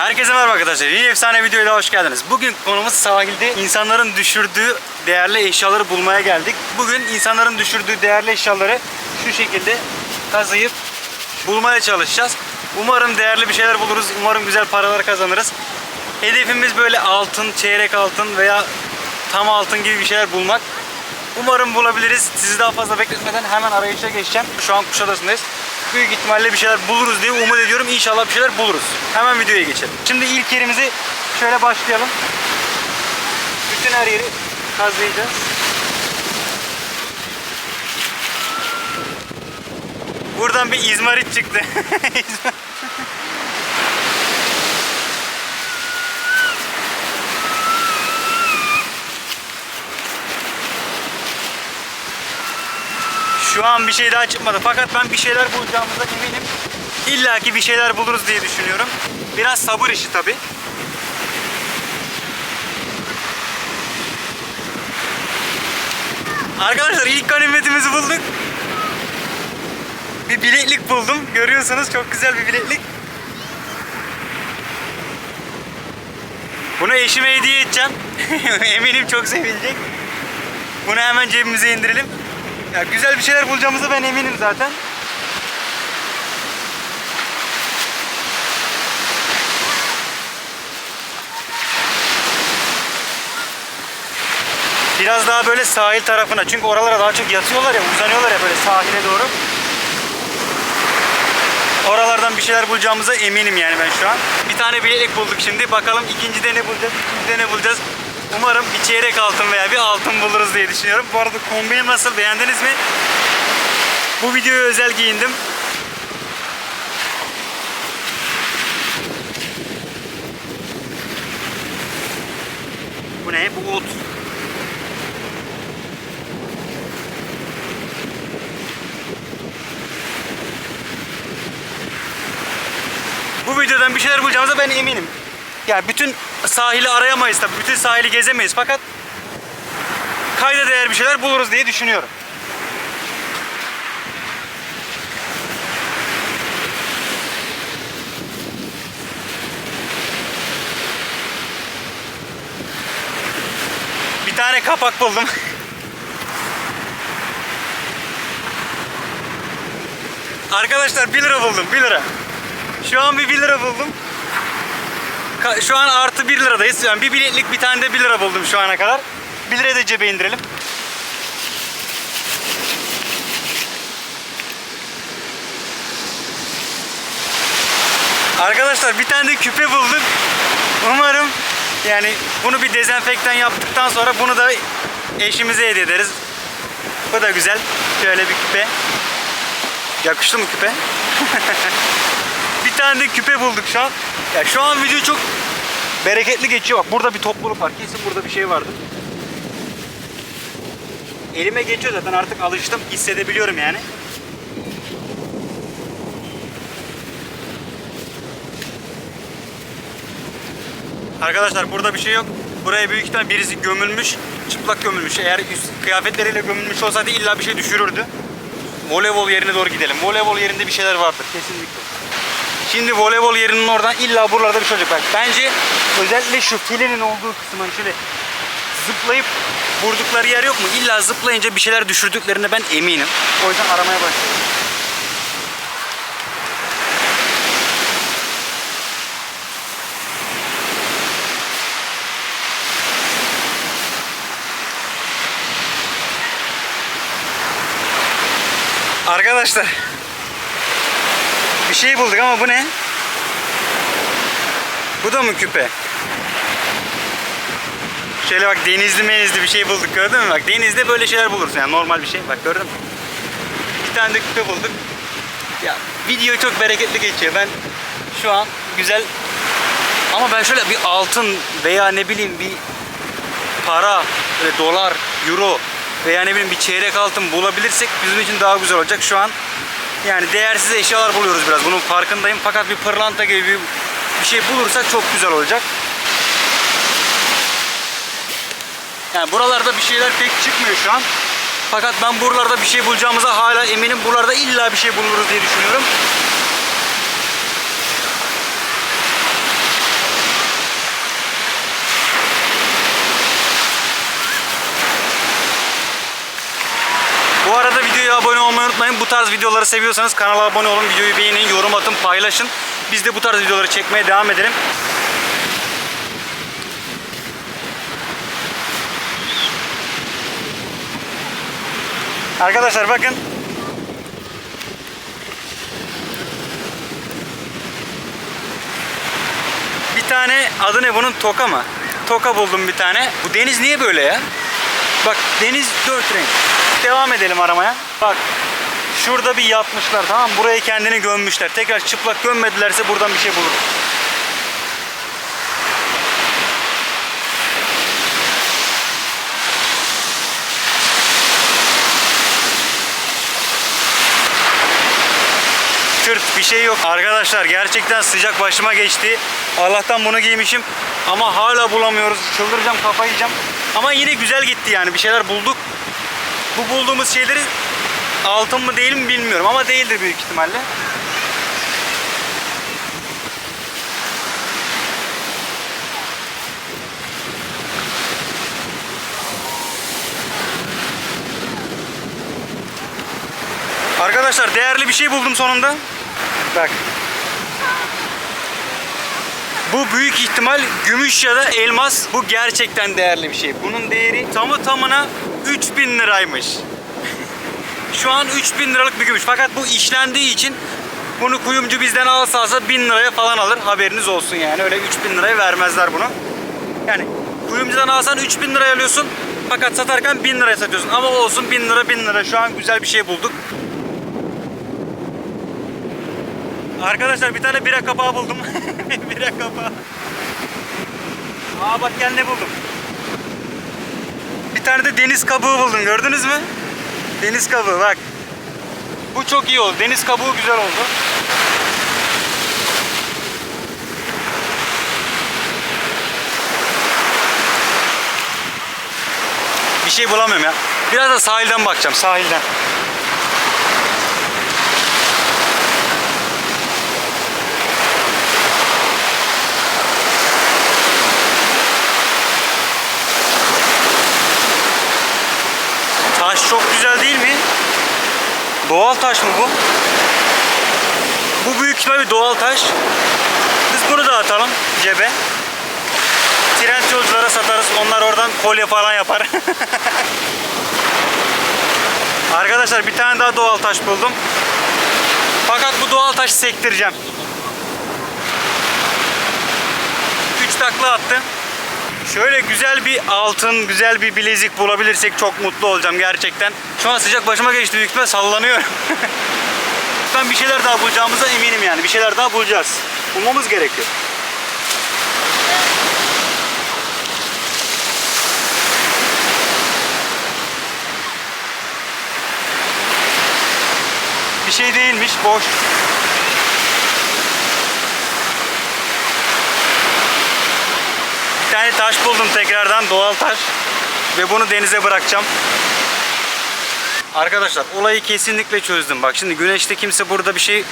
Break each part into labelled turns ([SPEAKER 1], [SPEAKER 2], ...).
[SPEAKER 1] Herkese merhaba arkadaşlar. Yeni efsane videoyla hoş geldiniz. Bugün konumuz sahilde insanların düşürdüğü değerli eşyaları bulmaya geldik. Bugün insanların düşürdüğü değerli eşyaları şu şekilde kazıyıp bulmaya çalışacağız. Umarım değerli bir şeyler buluruz. Umarım güzel paralar kazanırız. Hedefimiz böyle altın, çeyrek altın veya tam altın gibi bir şeyler bulmak. Umarım bulabiliriz. Sizi daha fazla bekletmeden hemen arayışa geçeceğim. Şu an Kuşadası'ndayız. Büyük ihtimalle bir şeyler buluruz diye umut ediyorum. İnşallah bir şeyler buluruz. Hemen videoya geçelim. Şimdi ilk yerimizi şöyle başlayalım. Bütün her yeri kazıyacağız. Buradan bir izmarit çıktı. Şu an bir şey daha çıkmadı. Fakat ben bir şeyler bulacağımıza eminim. İlla ki bir şeyler buluruz diye düşünüyorum. Biraz sabır işi tabi. Arkadaşlar ilk ganimetimizi bulduk. Bir bileklik buldum. Görüyorsunuz çok güzel bir bileklik. Bunu eşime hediye edeceğim. Eminim çok sevilecek. Bunu hemen cebimize indirelim. Ya güzel bir şeyler bulacağımıza ben eminim zaten. Biraz daha böyle sahil tarafına çünkü oralara daha çok yatıyorlar ya uzanıyorlar ya böyle sahile doğru. Oralardan bir şeyler bulacağımıza eminim yani ben şu an. Bir tane bileklik bulduk şimdi. Bakalım ikinci ne bulacağız, üçüncüde ne bulacağız. Umarım bir çeyrek altın veya bir altın buluruz diye düşünüyorum. Bu arada kombinim nasıl beğendiniz mi? Bu videoya özel giyindim. Bu ne? Bu ot. Bu videodan bir şeyler bulacağımıza ben eminim. Yani bütün sahili arayamayız tabii. Bütün sahili gezemeyiz fakat kayda değer bir şeyler buluruz diye düşünüyorum. Bir tane kapak buldum. Arkadaşlar 1 lira buldum 1 lira. Şu an bir 1 lira buldum. Şu an artı 1 liradayız. Yani bir biletlik bir tane de 1 lira buldum şu ana kadar. 1 lirayı da cebe indirelim. Arkadaşlar bir tane de küpe bulduk. Umarım yani bunu bir dezenfektan yaptıktan sonra bunu da eşimize hediye ederiz. Bu da güzel. Şöyle bir küpe. Yakıştı mı küpe? bir tane de küpe bulduk şu an. Ya şu an video çok bereketli geçiyor. Bak burada bir topluluk var. Kesin burada bir şey vardır. Elime geçiyor zaten artık alıştım. Hissedebiliyorum yani. Arkadaşlar burada bir şey yok. Buraya büyük ihtimal birisi gömülmüş. Çıplak gömülmüş. Eğer üst kıyafetleriyle gömülmüş olsaydı illa bir şey düşürürdü. Voleybol yerine doğru gidelim. Voleybol yerinde bir şeyler vardır kesinlikle. Şimdi voleybol yerinin oradan illa buralarda bir olacak. Bak bence özellikle şu filenin olduğu kısmın şöyle zıplayıp vurdukları yer yok mu? İlla zıplayınca bir şeyler düşürdüklerine ben eminim. O yüzden aramaya başlıyorum. Arkadaşlar bir şey bulduk ama bu ne? Bu da mı küpe? Şöyle bak denizli menizli bir şey bulduk gördün mü? Bak denizde böyle şeyler bulursun yani normal bir şey. Bak gördün mü? Bir tane de küpe bulduk. Ya video çok bereketli geçiyor. Ben şu an güzel ama ben şöyle bir altın veya ne bileyim bir para, böyle dolar, euro veya ne bileyim bir çeyrek altın bulabilirsek bizim için daha güzel olacak. Şu an yani değersiz eşyalar buluyoruz biraz. Bunun farkındayım. Fakat bir pırlanta gibi bir, bir şey bulursak çok güzel olacak. Yani buralarda bir şeyler pek çıkmıyor şu an. Fakat ben buralarda bir şey bulacağımıza hala eminim. Buralarda illa bir şey buluruz diye düşünüyorum. Unutmayın bu tarz videoları seviyorsanız kanala abone olun, videoyu beğenin, yorum atın, paylaşın. Biz de bu tarz videoları çekmeye devam edelim. Arkadaşlar bakın. Bir tane adı ne bunun? Toka mı? Toka buldum bir tane. Bu deniz niye böyle ya? Bak deniz dört renk. Devam edelim aramaya. Bak şurada bir yatmışlar tamam? Buraya kendini gömmüşler. Tekrar çıplak gömmedilerse buradan bir şey bulur. Kürt bir şey yok. Arkadaşlar gerçekten sıcak başıma geçti. Allah'tan bunu giymişim. Ama hala bulamıyoruz. Çıldıracağım kafayı yiyeceğim. Ama yine güzel gitti yani. Bir şeyler bulduk. Bu bulduğumuz şeyleri altın mı değil mi bilmiyorum ama değildir büyük ihtimalle. Arkadaşlar değerli bir şey buldum sonunda. Bak. Bu büyük ihtimal gümüş ya da elmas. Bu gerçekten değerli bir şey. Bunun değeri tamı tamına 3000 liraymış. Şu an 3000 liralık bir gümüş. Fakat bu işlendiği için bunu kuyumcu bizden alsa alsa 1000 liraya falan alır. Haberiniz olsun yani. Öyle 3000 liraya vermezler bunu. Yani kuyumcudan alsan 3000 liraya alıyorsun. Fakat satarken 1000 liraya satıyorsun. Ama olsun 1000 lira 1000 lira. Şu an güzel bir şey bulduk. Arkadaşlar bir tane bira kapağı buldum. bira kapağı. Aa bak gel ne buldum. Bir tane de deniz kabuğu buldum gördünüz mü? Deniz kabuğu bak. Bu çok iyi oldu. Deniz kabuğu güzel oldu. Bir şey bulamıyorum ya. Biraz da sahilden bakacağım sahilden. Taş çok güzel değil mi? Doğal taş mı bu? Bu büyük ihtimal bir doğal taş. Biz bunu da atalım cebe. Tren yolculara satarız. Onlar oradan kolye falan yapar. Arkadaşlar bir tane daha doğal taş buldum. Fakat bu doğal taşı sektireceğim. 3 takla attı. Şöyle güzel bir altın, güzel bir bilezik bulabilirsek çok mutlu olacağım gerçekten. Şu an sıcak başıma geçti büyük ihtimal sallanıyorum. ben bir şeyler daha bulacağımıza eminim yani. Bir şeyler daha bulacağız. Bulmamız gerekiyor. Bir şey değilmiş, boş. Tane taş buldum tekrardan doğal taş ve bunu denize bırakacağım. Arkadaşlar olayı kesinlikle çözdüm. Bak şimdi güneşte kimse burada bir şey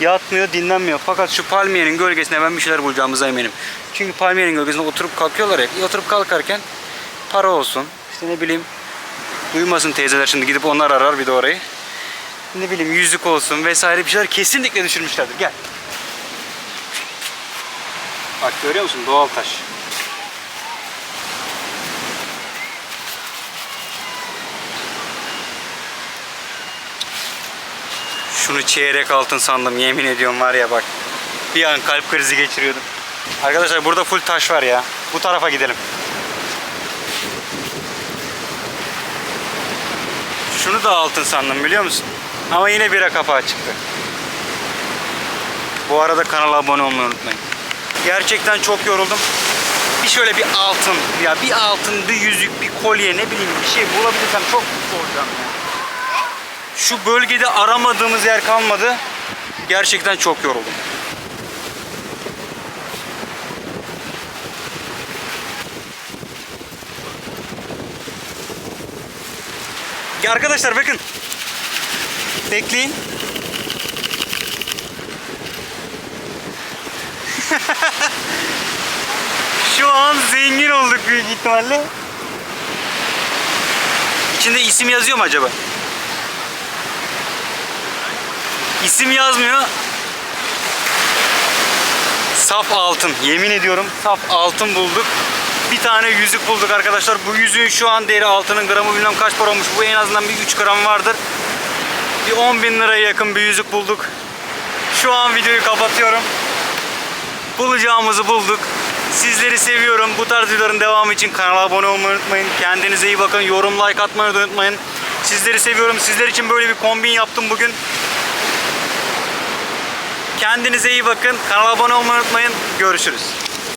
[SPEAKER 1] yatmıyor, dinlenmiyor. Fakat şu palmiyenin gölgesine ben bir şeyler bulacağımıza eminim. Çünkü palmiyenin gölgesinde oturup kalkıyorlar ya. Oturup kalkarken para olsun. İşte ne bileyim duymasın teyzeler şimdi gidip onlar arar bir de orayı. Ne bileyim yüzük olsun vesaire bir şeyler kesinlikle düşürmüşlerdir. Gel. Bak görüyor musun doğal taş. Şunu çeyrek altın sandım yemin ediyorum var ya bak. Bir an kalp krizi geçiriyordum. Arkadaşlar burada full taş var ya. Bu tarafa gidelim. Şunu da altın sandım biliyor musun? Ama yine bira kapağı çıktı. Bu arada kanala abone olmayı unutmayın. Gerçekten çok yoruldum. Bir şöyle bir altın, ya bir altın, bir yüzük, bir kolye ne bileyim bir şey bulabilirsem çok mutlu olacağım ya. Şu bölgede aramadığımız yer kalmadı. Gerçekten çok yoruldum. Arkadaşlar bakın. Bekleyin. Şu an zengin olduk büyük ihtimalle. İçinde isim yazıyor mu acaba? İsim yazmıyor. Saf altın. Yemin ediyorum saf altın bulduk. Bir tane yüzük bulduk arkadaşlar. Bu yüzüğün şu an değeri altının gramı bilmem kaç para olmuş. Bu en azından bir 3 gram vardır. Bir 10 bin liraya yakın bir yüzük bulduk. Şu an videoyu kapatıyorum. Bulacağımızı bulduk. Sizleri seviyorum. Bu tarz videoların devamı için kanala abone olmayı unutmayın. Kendinize iyi bakın. Yorum like atmayı unutmayın. Sizleri seviyorum. Sizler için böyle bir kombin yaptım bugün. Kendinize iyi bakın. Kanala abone olmayı unutmayın. Görüşürüz.